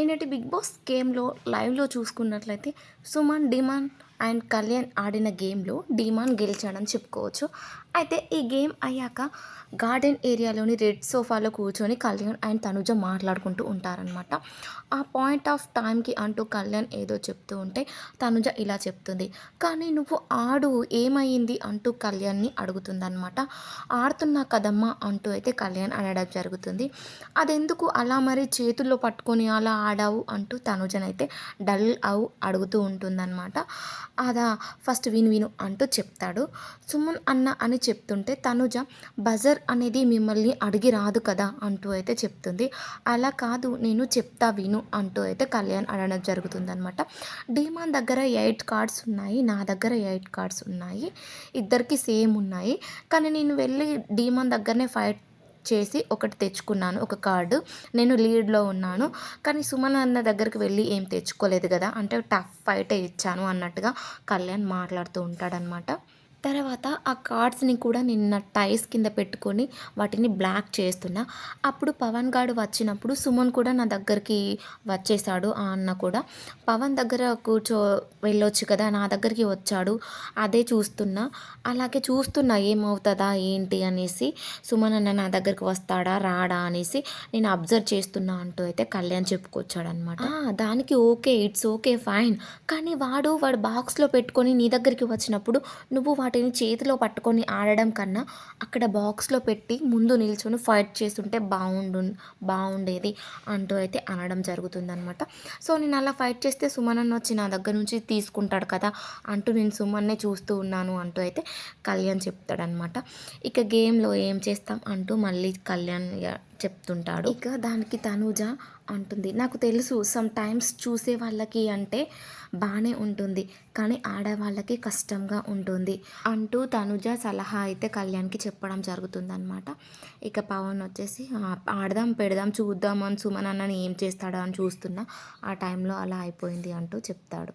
నిన్నటి big boss గేమ్లో లైవ్లో చూసుకున్నట్లయితే సుమన్ డిమాన్ అండ్ కళ్యాణ్ ఆడిన గేమ్లో డిమాన్ గెలిచాడని చెప్పుకోవచ్చు. అయితే ఈ గేమ్ అయ్యాక గార్డెన్ ఏరియాలోని రెడ్ సోఫాలో కూర్చొని కళ్యాణ్ అండ్ తనుజ మాట్లాడుకుంటూ ఉంటారనమాట ఆ పాయింట్ ఆఫ్ టైంకి అంటూ కళ్యాణ్ ఏదో చెప్తూ ఉంటే తనుజ ఇలా చెప్తుంది. కానీ నువ్వు ఆడు ఏమైంది? అంటూ కళ్యాణ్ని అడుగుతుందనమాట ఆడుతున్నా కదమ్మా అంటూ అయితే కళ్యాణ్ అనడం జరుగుతుంది. అదెందుకు అలా మరి చేతుల్లో పట్టుకొని అలా ఆడావు? అంటూ తనుజనైతే డల్ అవు అడుగుతూ ఉంటుందన్నమాట. అదా ఫస్ట్ విను విను అంటూ చెప్తాడు. సుమన్ అన్న అని చెప్తుంటే తనుజ బజర్ అనేది మిమ్మల్ని అడిగి రాదు కదా అంటూ అయితే చెప్తుంది. అలా కాదు నేను చెప్తా విను అంటూ అయితే కళ్యాణ్ అడగడం జరుగుతుందనమాట డీమాన్ దగ్గర ఎయిట్ కార్డ్స్ ఉన్నాయి నా దగ్గర ఎయిట్ కార్డ్స్ ఉన్నాయి ఇద్దరికి సేమ్ ఉన్నాయి. కానీ నేను వెళ్ళి డీమాన్ దగ్గరనే ఫైట్ చేసి ఒకటి తెచ్చుకున్నాను ఒక కార్డు. నేను లీడ్లో ఉన్నాను. కానీ సుమన్ అన్న దగ్గరికి వెళ్ళి ఏం తెచ్చుకోలేదు కదా అంటే టఫ్ ఫైటే ఇచ్చాను అన్నట్టుగా కళ్యాణ్ మాట్లాడుతూ ఉంటాడనమాట తర్వాత ఆ కార్డ్స్ని కూడా నిన్న టైస్ కింద పెట్టుకొని వాటిని బ్లాక్ చేస్తున్నా. అప్పుడు పవన్ గారు వచ్చినప్పుడు సుమన్ కూడా నా దగ్గరికి వచ్చేసాడు ఆ అన్న కూడా. పవన్ దగ్గర కూర్చో వెళ్ళొచ్చు కదా నా దగ్గరికి వచ్చాడు. అదే చూస్తున్నా. అలాగే చూస్తున్నా ఏమవుతుందా ఏంటి అనేసి. సుమన్ అన్న నా దగ్గరికి వస్తాడా రాడా అనేసి నేను అబ్జర్వ్ చేస్తున్నా అంటూ అయితే కళ్యాణ్ చెప్పుకొచ్చాడనమాట దానికి ఓకే ఇట్స్ ఓకే ఫైన్. కానీ వాడు వాడు బాక్స్లో పెట్టుకొని నీ దగ్గరికి వచ్చినప్పుడు నువ్వు వాటిని చేతిలో పట్టుకొని ఆడడం కన్నా అక్కడ బాక్స్లో పెట్టి ముందు నిల్చొని ఫైట్ చేస్తుంటే బాగుండు బాగుండేది అంటూ అయితే అనడం జరుగుతుందనమాట సో నేను అలా ఫైట్ చేస్తే సుమన్ అన్న వచ్చి నా దగ్గర నుంచి తీసుకుంటాడు కదా అంటూ నేను సుమన్నే చూస్తూ ఉన్నాను అంటూ అయితే కళ్యాణ్ చెప్తాడనమాట ఇక గేమ్లో ఏం చేస్తాం అంటూ మళ్ళీ కళ్యాణ్ చెప్తుంటాడు. ఇక దానికి తనూజ అంటుంది నాకు తెలుసు సమ్ టైమ్స్ చూసే వాళ్ళకి అంటే బాగానే ఉంటుంది కానీ ఆడవాళ్ళకి కష్టంగా ఉంటుంది అంటూ తనుజ సలహా అయితే కళ్యాణ్కి చెప్పడం జరుగుతుందనమాట ఇక పవన్ వచ్చేసి ఆడదాం పెడదాం చూద్దాం అని సుమన్ అన్నని ఏం చేస్తాడో అని చూస్తున్నా ఆ టైంలో అలా అయిపోయింది అంటూ చెప్తాడు.